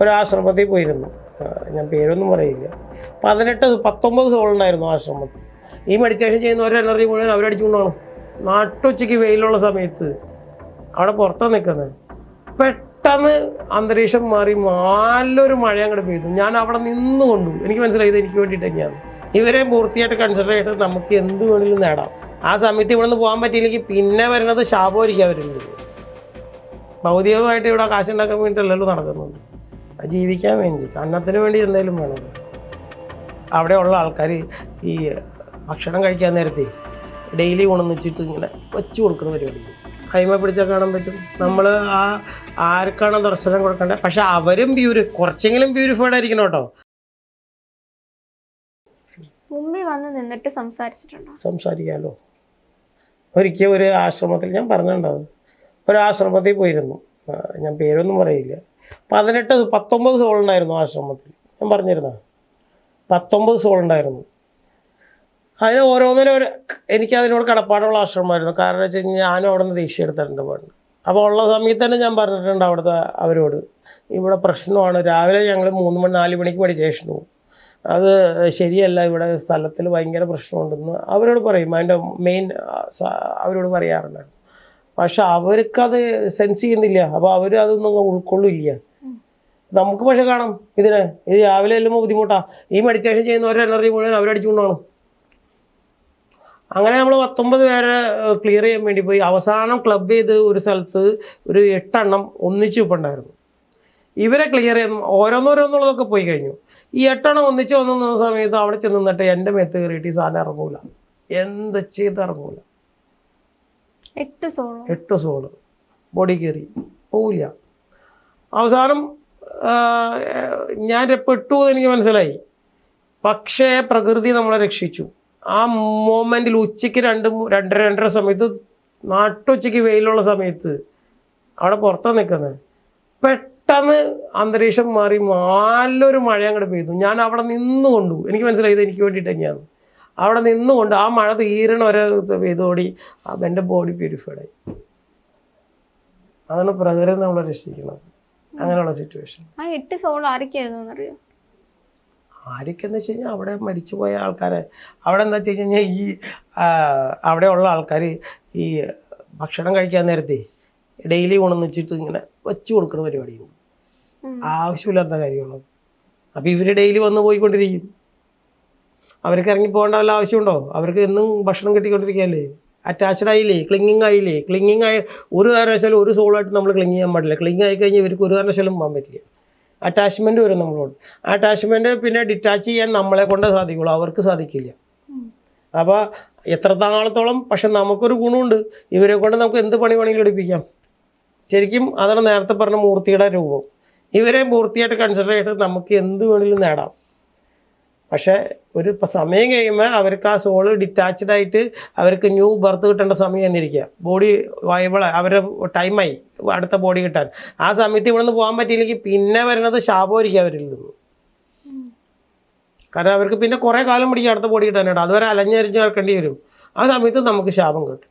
ഒരാശ്രമത്തിൽ പോയിരുന്നു. ഞാൻ പേരൊന്നും പറയില്ല. പതിനെട്ട് പത്തൊമ്പത് സോളുണ്ടായിരുന്നു ആശ്രമത്തിൽ. ഈ മെഡിറ്റേഷൻ ചെയ്യുന്ന ഒരു എനർജി മുഴുവൻ അവരടിച്ചുകൊണ്ടാണ് നാട്ടുച്ചയ്ക്ക് വെയിലുള്ള സമയത്ത് അവിടെ പുറത്താണ് നിൽക്കുന്നത്. പെട്ടെന്ന് അന്തരീക്ഷം മാറി നല്ലൊരു മഴ അങ്ങോട്ട് പെയ്തു. ഞാൻ അവിടെ നിന്ന് കൊണ്ടു എനിക്ക് മനസ്സിലായത് എനിക്ക് വേണ്ടിയിട്ട് തന്നെയാണ്. ഇവരെ പൂർത്തിയായിട്ട് കൺസിഡർ ചെയ്തിട്ട് നമുക്ക് എന്ത് വേണമെങ്കിലും നേടാം. ആ സമയത്ത് ഇവിടെ നിന്ന് പോകാൻ പറ്റിയില്ലെങ്കിൽ പിന്നെ വരുന്നത് ശാപമായിരിക്കും അവരുള്ളത് ഭൗതികമായിട്ട് ഇവിടെ കാശുണ്ടാക്കാൻ വേണ്ടിയിട്ടല്ലല്ലോ നടക്കുന്നത്. അത് ജീവിക്കാൻ വേണ്ടി അന്നത്തിന് വേണ്ടി എന്തെങ്കിലും വേണം. അവിടെയുള്ള ആൾക്കാർ ഈ ഭക്ഷണം കഴിക്കാൻ നേരത്തെ ഡെയിലി കൊണ്ടുവന്നിച്ചിട്ട് ഇങ്ങനെ വെച്ച് കൊടുക്കുന്ന പരിപാടി. കൈമ പിടിച്ചാൽ കാണാൻ പറ്റും. നമ്മൾ ആ ആർക്കാണ് ദർശനം കൊടുക്കേണ്ടത്? പക്ഷെ അവരും പ്യൂരി കുറച്ചെങ്കിലും പ്യൂരിഫൈഡ് ആയിരിക്കണം കേട്ടോ. മുമ്പിൽ വന്ന് നിന്നിട്ട് സംസാരിച്ചിട്ടുണ്ടോ? സംസാരിക്കാമല്ലോ ഒരിക്കൽ ഒരു ആശ്രമത്തിൽ ഞാൻ പറഞ്ഞിട്ടുണ്ടാവും ഒരു ആശ്രമത്തിൽ പോയിരുന്നു. ഞാൻ പേരൊന്നും പറയില്ല. പതിനെട്ട് പത്തൊമ്പത് സോൾ ഉണ്ടായിരുന്നു ആശ്രമത്തിൽ. ഞാൻ പറഞ്ഞിരുന്ന? പത്തൊമ്പത് സോൾ ഉണ്ടായിരുന്നു. അതിന് ഓരോന്നിനും ഒരു എനിക്ക് അതിനോട് കടപ്പാടുള്ള ആശ്രമമായിരുന്നു. കാരണം വെച്ച് കഴിഞ്ഞാൽ ഞാനും അവിടെ നിന്ന് ദീക്ഷ എടുത്തിട്ടുണ്ട് പണ്ട്. അപ്പോൾ ഉള്ള സമയത്ത് തന്നെ ഞാൻ പറഞ്ഞിട്ടുണ്ട് അവിടുത്തെ അവരോട്. ഇവിടെ പ്രശ്നമാണ്. രാവിലെ ഞങ്ങൾ മൂന്ന് മണി നാല് മണിക്ക് മെഡിറ്റേഷൻ പോകും അത് ശരിയല്ല ഇവിടെ സ്ഥലത്തിൽ ഭയങ്കര പ്രശ്നമുണ്ടെന്ന് അവരോട് പറയും. അതിന്റെ മെയിൻ അവരോട് പറയാറുണ്ടായിരുന്നു പക്ഷെ അവർക്കത് സെൻസ് ചെയ്യുന്നില്ല. അപ്പോൾ അവർ അതൊന്നും ഉൾക്കൊള്ളില്ല. നമുക്ക് പക്ഷെ കാണാം ഇതിനെ. ഇത് രാവിലെ എല്ലാം ബുദ്ധിമുട്ടാ. ഈ മെഡിറ്റേഷൻ ചെയ്യുന്ന ഒരു എനർജി മുഴുവൻ അവരടിച്ചുകൊണ്ട് പോകണം അങ്ങനെ നമ്മൾ പത്തൊമ്പത് പേരെ ക്ലിയർ ചെയ്യാൻ വേണ്ടി പോയി. അവസാനം ക്ലബ് ചെയ്ത് ഒരു സ്ഥലത്ത് ഒരു എട്ടെണ്ണം ഒന്നിച്ച് ഇപ്പുണ്ടായിരുന്നു. ഇവരെ ക്ലിയർ ചെയ്യുന്ന ഓരോന്നോരോന്നുള്ളതൊക്കെ പോയി കഴിഞ്ഞു. ഈ എട്ടെണ്ണം ഒന്നിച്ച് വന്നു നിന്ന സമയത്ത് അവിടെ ചെന്ന് നിന്നിട്ട് എന്റെ മേത്ത് കയറിയിട്ട് ഈ സാധനം ഇറങ്ങൂല. എന്ത് ചെയ്ത് ഇറങ്ങൂല. എട്ട് സോൾ. എട്ട് സോൾ. ബോഡി കയറി പോവില്ല. അവസാനം ഞാൻ പെട്ടു എന്ന് എനിക്ക് മനസ്സിലായി. പക്ഷേ പ്രകൃതി നമ്മളെ രക്ഷിച്ചു. ആ മോമെന്റിൽ ഉച്ചയ്ക്ക് രണ്ട് രണ്ടര രണ്ടര സമയത്ത് നാട്ടുച്ചയ്ക്ക് വെയിലുള്ള സമയത്ത് അവിടെ പുറത്താണ് നിൽക്കുന്നത് പെട്ടെന്ന് അന്തരീക്ഷം മാറി നല്ലൊരു മഴ അങ്ങോട്ട് പെയ്തു. ഞാൻ അവിടെ നിന്നുകൊണ്ടു എനിക്ക് മനസ്സിലായി ഇത് എനിക്ക് വേണ്ടിയിട്ട് തന്നെയാണ് അവിടെ നിന്നുകൊണ്ട് ആ മഴ തീരണ ഒരു ഇതോടി എന്റെ ബോഡി പ്യൂരിഫൈഡ് ആയി. അതാണ് പ്രകൃതി നമ്മളെ രക്ഷിക്കുന്നത്. അങ്ങനെയുള്ള സിറ്റുവേഷൻ ആ എട്ട് സോൾ ആരൊക്കെയായിരുന്നു എന്നറിയോ? ആരൊക്കെയെന്ന് വെച്ച് കഴിഞ്ഞാൽ അവിടെ മരിച്ചുപോയ ആൾക്കാരെ. അവിടെ എന്താ വെച്ച് കഴിഞ്ഞാൽ ഈ അവിടെ അവിടെയുള്ള ആൾക്കാർ ഈ ഭക്ഷണം കഴിക്കാൻ നേരത്തെ ഡെയിലി കൊണ്ടുവന്നിച്ചിട്ട് ഇങ്ങനെ വെച്ചു കൊടുക്കുന്ന പരിപാടിയുണ്ട്. ആവശ്യമില്ലാത്ത കാര്യമുള്ളത് അപ്പോൾ ഇവർ ഡെയിലി വന്ന് പോയിക്കൊണ്ടിരിക്കും. അവർക്ക് ഇറങ്ങി പോകേണ്ട വല്ല ആവശ്യമുണ്ടോ? അവർക്ക് എന്നും ഭക്ഷണം കിട്ടിക്കൊണ്ടിരിക്കുകയല്ലേ? അറ്റാച്ച്ഡ് ആയില്ലേ? ക്ലിങ്ങിങ് ആയില്ലേ? ക്ലിങ്ങിങ് ആയി ഒരു കാരണവശാലും ഒരു സോളായിട്ട് നമ്മൾ ക്ലിങ് ചെയ്യാൻ പാടില്ല. ക്ലിങ് ആയി കഴിഞ്ഞാൽ ഇവർക്ക് ഒരു കാരണവശാലും പോകാൻ പറ്റില്ല. അറ്റാച്ച്മെന്റ് വരും നമ്മളോട്. അറ്റാച്ച്മെന്റ് പിന്നെ ഡിറ്റാച്ച് ചെയ്യാൻ നമ്മളെ കൊണ്ട് സാധിക്കുള്ളൂ. അവർക്ക് സാധിക്കില്ല. അപ്പോൾ എത്ര നാളത്തോളം പക്ഷെ നമുക്കൊരു ഗുണമുണ്ട്. ഇവരെ കൊണ്ട് നമുക്ക് എന്ത് പണി വേണമെങ്കിലും എടുപ്പിക്കാം. ശരിക്കും അതാണ് നേരത്തെ പറഞ്ഞ മൂർത്തിയുടെ രൂപം. ഇവരെ മൂർത്തിയായിട്ട് കൺസിഡർ ചെയ്തിട്ട് നമുക്ക് എന്ത് വേണമെങ്കിലും നേടാം. പക്ഷേ ഒരു സമയം കഴിയുമ്പോൾ അവർക്ക് ആ സോൾ ഡിറ്റാച്ച്ഡ് ആയിട്ട് അവർക്ക് ന്യൂ ബർത്ത് കിട്ടേണ്ട സമയം എന്നിരിക്കുക ബോഡി വയബിൾ അവരുടെ ടൈമായി അടുത്ത ബോഡി കിട്ടാൻ. ആ സമയത്ത് ഇവിടെ നിന്ന് പോകാൻ പറ്റിയില്ലെങ്കിൽ പിന്നെ വരുന്നത് ശാപമായിരിക്കും അവരിൽ നിന്ന്. കാരണം അവർക്ക് പിന്നെ കുറേ കാലം പിടിക്കും അടുത്ത ബോഡി കിട്ടാനായിട്ട്. അതുവരെ അലഞ്ഞരിഞ്ഞ് നടക്കേണ്ടി വരും. ആ സമയത്ത് നമുക്ക് ശാപം കിട്ടും.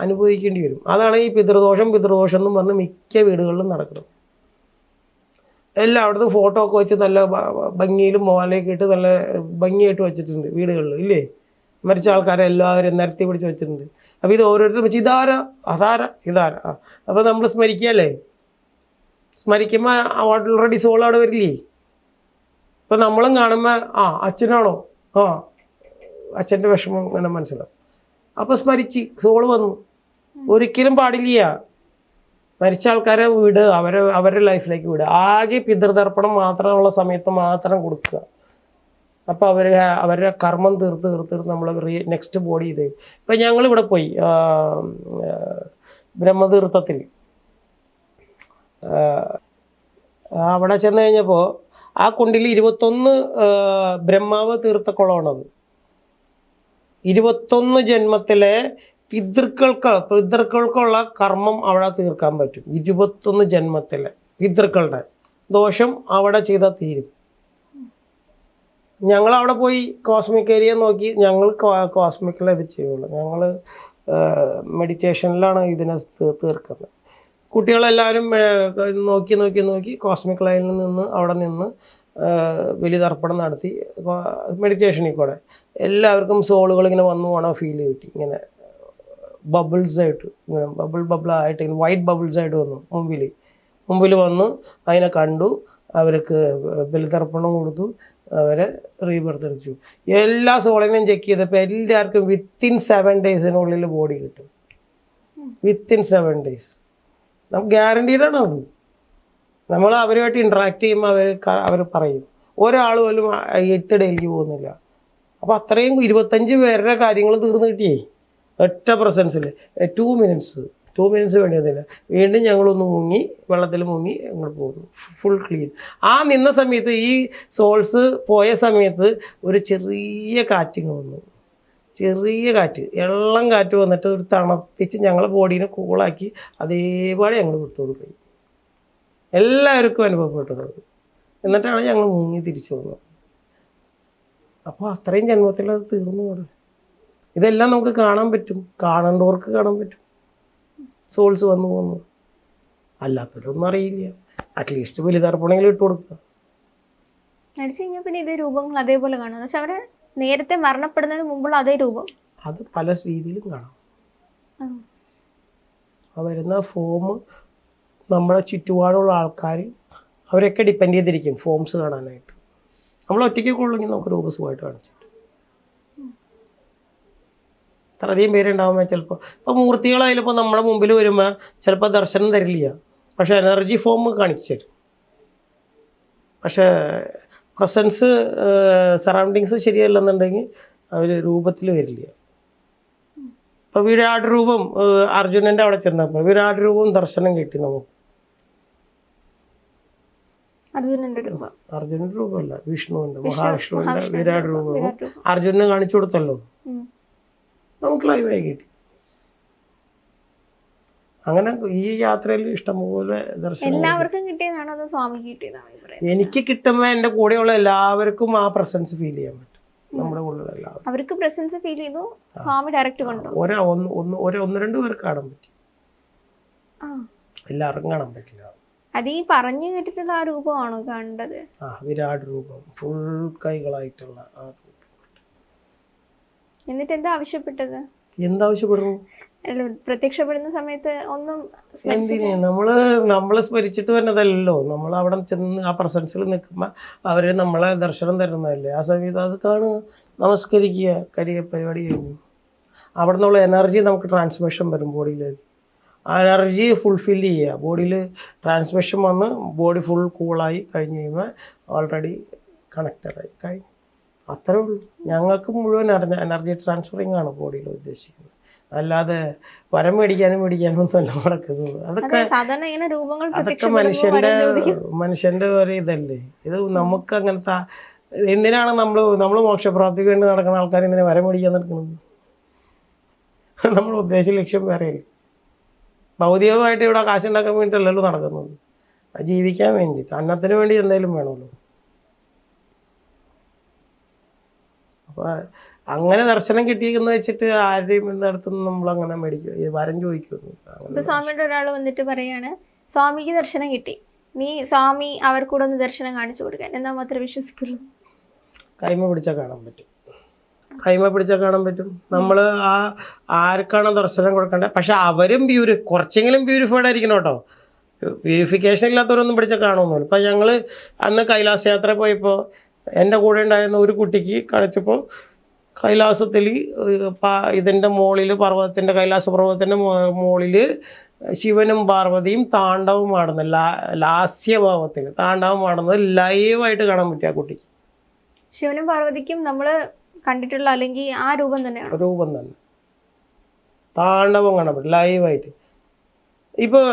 അനുഭവിക്കേണ്ടി വരും. അതാണ് ഈ പിതൃദോഷം പിതൃദോഷം എന്നും പറഞ്ഞ് മിക്ക വീടുകളിലും നടക്കുന്നത്. എല്ലായിടത്തും ഫോട്ടോ ഒക്കെ വെച്ച് നല്ല ഭംഗിയിലും മോലയൊക്കെ ഇട്ട് നല്ല ഭംഗിയായിട്ട് വെച്ചിട്ടുണ്ട് വീടുകളിൽ ഇല്ലേ? മരിച്ച ആൾക്കാരെ എല്ലാവരും നിരത്തി പിടിച്ച് വെച്ചിട്ടുണ്ട്. അപ്പോൾ ഇത് ഓരോരുത്തരും വെച്ച് ഇതാര? അതാര? ഇതാര? ആ അപ്പോൾ നമ്മൾ സ്മരിക്കുകയല്ലേ സ്മരിക്കുമ്പോൾ ഓൾറെഡി സോൾ അവിടെ വരില്ലേ? ഇപ്പം നമ്മളും കാണുമ്പോൾ ആ അച്ഛനാണോ? ആ അച്ഛന്റെ വിഷമം അങ്ങനെ മനസ്സിലാവും. അപ്പോൾ സ്മരിച്ച് സോൾ വന്നു. ഒരിക്കലും പാടില്ല. മരിച്ച ആൾക്കാരെ വിട് അവരെ അവരുടെ ലൈഫിലേക്ക് വിടുക ആകെ പിതൃതർപ്പണം മാത്രമുള്ള സമയത്ത് മാത്രം കൊടുക്കുക. അപ്പോൾ അവർ അവരുടെ കർമ്മം തീർത്ത് തീർത്ത് നമ്മൾ നെക്സ്റ്റ് ബോഡി ഇത്. ഇപ്പം ഞങ്ങളിവിടെ പോയി ബ്രഹ്മതീർത്ഥത്തിൽ. അവിടെ ചെന്ന് കഴിഞ്ഞപ്പോൾ ആ കുണ്ടിൽ ഇരുപത്തൊന്ന് ബ്രഹ്മാവ് തീർത്ത കുളമാണത് ഇരുപത്തൊന്ന് ജന്മത്തിലെ പിതൃക്കൾക്ക് പിതൃക്കൾക്കുള്ള കർമ്മം അവിടെ തീർക്കാൻ പറ്റും. ഇരുപത്തൊന്ന് ജന്മത്തിലെ പിതൃക്കളുടെ ദോഷം അവിടെ ചെയ്താൽ തീരും. ഞങ്ങൾ അവിടെ പോയി കോസ്മിക് ഏരിയ നോക്കി ഞങ്ങൾ കോസ്മിക്കിൽ ഇത് ചെയ്യുള്ളൂ. ഞങ്ങൾ മെഡിറ്റേഷനിലാണ് ഇതിനെ തീർക്കുന്നത്. കുട്ടികളെല്ലാവരും നോക്കി നോക്കി നോക്കി കോസ്മിക് ലൈനിൽ നിന്ന് അവിടെ നിന്ന് വലിയ ബലിതർപ്പണം നടത്തി മെഡിറ്റേഷനിൽ കൂടെ എല്ലാവർക്കും സോളുകൾ ഇങ്ങനെ വന്നു പോകണോ ഫീൽ കിട്ടി. ഇങ്ങനെ ബബിൾസ് ആയിട്ട് ഇങ്ങനെ ബബിൾ ബബിൾ ആയിട്ട് ഇങ്ങനെ വൈറ്റ് ബബിൾസ് ആയിട്ട് വന്നു മുമ്പിൽ മുമ്പിൽ വന്ന് അതിനെ കണ്ടു അവർക്ക് ബലിതർപ്പണം കൊടുത്തു അവരെ റീബർത്ത് എടുത്തു. എല്ലാ സോളിനെയും ചെക്ക് ചെയ്തപ്പോൾ എല്ലാവർക്കും വിത്തിൻ സെവൻ ഡേയ്സിനുള്ളിൽ ബോഡി കിട്ടും. വിത്തിൻ സെവൻ ഡേയ്സ് നമുക്ക് ഗ്യാരണ്ടീഡാണ് അത്. നമ്മൾ അവരുമായിട്ട് ഇൻട്രാക്ട് ചെയ്യുമ്പോൾ അവർ അവർ പറയും. ഒരാൾ പോലും എട്ട് ഡേയിലേക്ക് പോകുന്നില്ല. അപ്പോൾ അത്രയും ഇരുപത്തഞ്ച് പേരുടെ കാര്യങ്ങൾ തീർന്നു കിട്ടിയേ. ഒറ്റ പ്രസൻസിൽ ടു മിനിറ്റ്സ് ടു മിനിറ്റ്സ് വേണ്ടിയിരുന്നില്ല വീണ്ടും ഞങ്ങളൊന്ന് മുങ്ങി വെള്ളത്തിൽ മുങ്ങി അങ്ങോട്ട് പോകുന്നു. ഫുൾ ക്ലീൻ ആ നിന്ന സമയത്ത് ഈ സോൾസ് പോയ സമയത്ത് ഒരു ചെറിയ കാറ്റിങ് വന്നു. ചെറിയ കാറ്റ്. എള്ളം കാറ്റ് വന്നിട്ട് ഒരു തണുപ്പിച്ച് ഞങ്ങളെ ബോഡീനെ കൂളാക്കി അതേപോലെ ഞങ്ങൾ വിട്ടോട് പോയി. എല്ലാവർക്കും അനുഭവപ്പെട്ടത്. എന്നിട്ടാണ് ഞങ്ങൾ മുങ്ങി തിരിച്ചു വന്നത്. അപ്പോൾ അത്രയും ജന്മത്തിൽ അത് തീർന്നു അവിടെ. ഇതെല്ലാം നമുക്ക് കാണാൻ പറ്റും. കാണേണ്ടവർക്ക് കാണാൻ പറ്റും. സോൾസ് വന്നു പോകുന്നു. അല്ലാത്തവരൊന്നും അറിയില്ല. അറ്റ്ലീസ്റ്റ് ബലിതർപ്പണമെങ്കിലും ഇട്ട് കൊടുക്കുക. മരിച്ചു കഴിഞ്ഞാൽ പിന്നെ ഇതേ രൂപങ്ങൾ അതേപോലെ കാണാം. പക്ഷെ അവരെ നേരത്തെ മരണപ്പെടുന്നതിന് മുമ്പുള്ള അതേ രൂപം. അത് പല രീതിയിലും കാണാം. ആ. വരുന്ന ഫോം നമ്മുടെ ചുറ്റുപാടുള്ള ആൾക്കാർ അവരൊക്കെ ഡിപ്പെൻഡ് ചെയ്തിരിക്കും ഫോംസ് കാണാനായിട്ട്. നമ്മൾ ഒറ്റയ്ക്ക് കൊള്ളുമെങ്കിൽ നമുക്ക് രൂപസുമായിട്ട് കാണിച്ചിട്ട്. ഇത്രയധികം പേരുണ്ടാകുമ്പോൾ ചിലപ്പോൾ ഇപ്പോൾ മൂർത്തികളായാലും ഇപ്പോൾ നമ്മുടെ മുമ്പിൽ വരുമ്പോൾ ചിലപ്പോൾ ദർശനം തരില്ല. പക്ഷേ എനർജി ഫോം കാണിച്ചു തരും. പക്ഷേ പ്രസൻസ് സറൗണ്ടിങ്സ് ശരിയല്ലെന്നുണ്ടെങ്കിൽ അവർ രൂപത്തിൽ വരില്ല. ഇപ്പോൾ വിരാട് രൂപം അർജുനന്റെ അവിടെ ചെന്നപ്പോൾ വിരാട് രൂപം ദർശനം കിട്ടി നമുക്ക്. അർജുനന്റെ രൂപം. അർജുനന്റെ രൂപമല്ല വിഷ്ണുവിന്റെ മഹാവിഷ്ണുവിന്റെ വിരാട് രൂപം. അർജുനെ അർജുനന് കാണിച്ചു കൊടുത്തല്ലോ. നമുക്ക് ലൈവായി കിട്ടി. അങ്ങനെ ഈ യാത്രയിൽ ഇഷ്ടംപോലെ ദർശനം എല്ലാവർക്കും കിട്ടിയതാണോ അതോ സ്വാമിക്ക് കിട്ടിയതാണോ എനിക്ക് കിട്ടുമ്പോൾ എന്റെ കൂടെയുള്ള എല്ലാവർക്കും ആ പ്രസൻസ് ഫീൽ ചെയ്യാൻ പറ്റും. നമ്മുടെ കൂടെയുള്ള എല്ലാവരും അവർക്ക് പ്രസൻസ് ഫീൽ ചെയ്തു സ്വാമി ഡയറക്റ്റ് കൊണ്ടു ഒരാ ഒന്ന് ഒന്ന് ഒരു ഒന്ന് രണ്ട് പേർക്ക് കാണാൻ പറ്റി. എല്ലാവർക്കും കാണാൻ പറ്റില്ല. അത് ഈ പറഞ്ഞു കേട്ടിട്ടുള്ള ആ രൂപമാണോ കണ്ടത്? ആ വിരാട് രൂപം. ഫുൾ കൈകളായിട്ടുള്ള ആ രൂപം എന്നിട്ട് എന്താ ആവശ്യപ്പെട്ടത്? എന്താവശ്യപ്പെടുന്നു? പ്രത്യക്ഷപ്പെടുന്ന സമയത്ത് ഒന്നും. എന്തിന്? നമ്മൾ നമ്മളെ സ്മരിച്ചിട്ട് വരുന്നതല്ലോ നമ്മൾ അവിടെ ചെന്ന് ആ പ്രസൻസിൽ നിൽക്കുമ്പോൾ അവർ നമ്മളെ ദർശനം തരുന്നതല്ലേ. ആ സമയത്ത് അത് കാണുക നമസ്കരിക്കുക കരിയ പരിപാടി കഴിഞ്ഞു. അവിടെ നിന്നുള്ള എനർജി നമുക്ക് ട്രാൻസ്മിഷൻ വരും ബോഡിയിലേക്ക്. ആ എനർജി ഫുൾഫിൽ ചെയ്യുക. ബോഡിയിൽ ട്രാൻസ്മിഷൻ വന്ന് ബോഡി ഫുൾ കൂളായി കഴിഞ്ഞ് കഴിയുമ്പോൾ ഓൾറെഡി കണക്റ്റഡായി കഴിഞ്ഞു. അത്രേ ഉള്ളൂ. ഞങ്ങൾക്ക് മുഴുവൻ എനർജി ട്രാൻസ്ഫറിങ് ആണ് ബോഡിയിൽ ഉദ്ദേശിക്കുന്നത്. അല്ലാതെ വരം മേടിക്കാനും മേടിക്കാനും ഒന്നല്ല നടക്കുന്നത്. അതൊക്കെ ഇങ്ങനെ അതൊക്കെ മനുഷ്യന്റെ മനുഷ്യന്റെ ഒരു ഇതല്ലേ? ഇത് നമുക്ക് അങ്ങനത്തെ എന്തിനാണ് നമ്മൾ നമ്മൾ മോക്ഷപ്രാപ്തിക്ക് വേണ്ടി നടക്കുന്ന ആൾക്കാർ എന്തിനാ വരം മേടിക്കാൻ നടക്കുന്നത്? നമ്മൾ ഉദ്ദേശിച്ച ലക്ഷ്യം വേറെയല്ലേ ഭൗതികമായിട്ട് ഇവിടെ കാശുണ്ടാക്കാൻ വേണ്ടിയിട്ടല്ലല്ലോ നടക്കുന്നത്. ജീവിക്കാൻ വേണ്ടിയിട്ട് അന്നത്തിന് വേണ്ടി എന്തെങ്കിലും വേണമല്ലോ. അപ്പൊ അങ്ങനെ ദർശനം കിട്ടിയെന്ന് വെച്ചിട്ട് ആരുടെയും നടത്തുന്ന നമ്മൾ അങ്ങനെ മേടിക്കും. വരം ചോദിക്കുന്നു സ്വാമിയുടെ ഒരാൾ വന്നിട്ട് പറയാണ് സ്വാമിക്ക് ദർശനം കിട്ടി. നീ സ്വാമി അവർക്കൂടെ ഒന്ന് ദർശനം കാണിച്ചു കൊടുക്കാൻ. എന്നാ മാത്രമേ വിശ്വസിക്കുള്ളൂ? കൈമ പിടിച്ചാൽ കാണാൻ പറ്റും. കൈമ പിടിച്ചാൽ കാണാൻ പറ്റും. നമ്മൾ ആ ആർക്കാണ് ദർശനം കൊടുക്കേണ്ടത് പക്ഷെ അവരും പ്യൂരി കുറച്ചെങ്കിലും പ്യൂരിഫൈഡ് ആയിരിക്കണം കേട്ടോ. പ്യൂരിഫിക്കേഷൻ ഇല്ലാത്തവരൊന്നും പിടിച്ചാൽ കാണുമൊന്നുമില്ല ഇപ്പം ഞങ്ങൾ അന്ന് കൈലാസ യാത്ര പോയപ്പോൾ എന്റെ കൂടെ ഉണ്ടായിരുന്ന ഒരു കുട്ടിക്ക് കളിച്ചപ്പോൾ കൈലാസത്തിൽ ഇതിന്റെ മുകളിൽ പർവതത്തിന്റെ കൈലാസ പർവതത്തിന്റെ മുകളിൽ ശിവനും പാർവതിയും താണ്ഡവും ആടുന്നത് ലാ ലാസ്യഭാവത്തിൽ താണ്ഡവും ആടുന്നത് ലൈവായിട്ട് കാണാൻ പറ്റിയ ആ കുട്ടിക്ക്. ശിവനും പാർവതിക്കും നമ്മൾ കണ്ടിട്ടുള്ള അല്ലെങ്കിൽ ആ രൂപം തന്നെയാണ്? രൂപം തന്നെ. താണ്ഡവം കാണാൻ പറ്റും ലൈവായിട്ട് ഇപ്പോൾ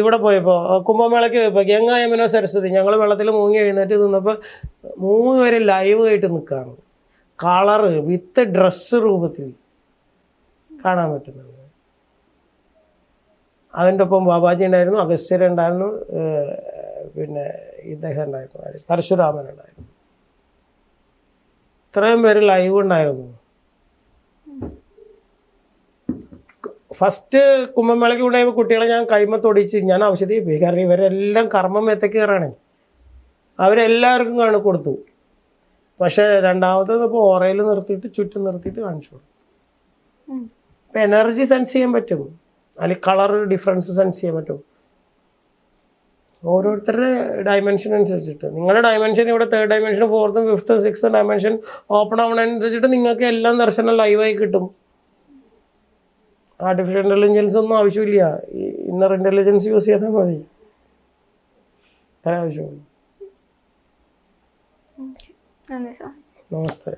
ഇവിടെ പോയപ്പോൾ കുംഭമേളയ്ക്ക് പോയപ്പോൾ ഗംഗ സരസ്വതി ഞങ്ങൾ വെള്ളത്തിൽ മൂങ്ങി എഴുന്നേറ്റ് നിന്നപ്പോൾ മൂന്ന് പേര് ലൈവായിട്ട് നിൽക്കുകയാണ് കളറ് വിത്ത് ഡ്രസ്സ് രൂപത്തിൽ കാണാൻ പറ്റുന്നുണ്ട് അതിന്റെ ഒപ്പം ബാബാജി ഉണ്ടായിരുന്നു അഗസ്ത്യർ ഉണ്ടായിരുന്നു പിന്നെ ഇദ്ദേഹം ഉണ്ടായിരുന്നു പരശുരാമൻ ഉണ്ടായിരുന്നു. ഇത്രയും പേര് ലൈവ് ഉണ്ടായിരുന്നു. ഫസ്റ്റ് കുംഭമേളയ്ക്ക് ഉണ്ടായ കുട്ടികളെ ഞാൻ കൈമ തൊടിച്ച് ഞാൻ ഔഷധി പോയി കാരണം ഇവരെല്ലാം കർമ്മം എത്തക്ക് കയറാണ് അവരെല്ലാവർക്കും കാണു കൊടുത്തു. പക്ഷേ രണ്ടാമത്തത് ഇപ്പോൾ ഓറയിൽ നിർത്തിയിട്ട് ചുറ്റും നിർത്തിയിട്ട് കാണിച്ചു കൊടുക്കും ഇപ്പം എനർജി സെൻസ് ചെയ്യാൻ പറ്റും. അല്ലെങ്കിൽ കളർ ഡിഫറൻസ് സെൻസ് ചെയ്യാൻ പറ്റും. ഓരോരുത്തരുടെ ഡയമെൻഷൻ അനുസരിച്ചിട്ട്. നിങ്ങളുടെ ഡയമെൻഷൻ ഇവിടെ തേർഡ് ഡയമെൻഷൻ ഫോർത്തും ഫിഫ്ത്തും സിക്സ് ഡയമെൻഷൻ ഓപ്പൺ ആവണ അനുസരിച്ചിട്ട് നിങ്ങൾക്ക് എല്ലാം ദർശനം ലൈവായി കിട്ടും. ആർട്ടിഫിഷ്യൽ ഇന്റലിജൻസ് ഒന്നും ആവശ്യമില്ല. ഈ ഇന്നർ ഇന്റലിജൻസ് യൂസ് ചെയ്താൽ മതി. അത്ര ആവശ്യമുള്ളൂ. നമസ്തേ.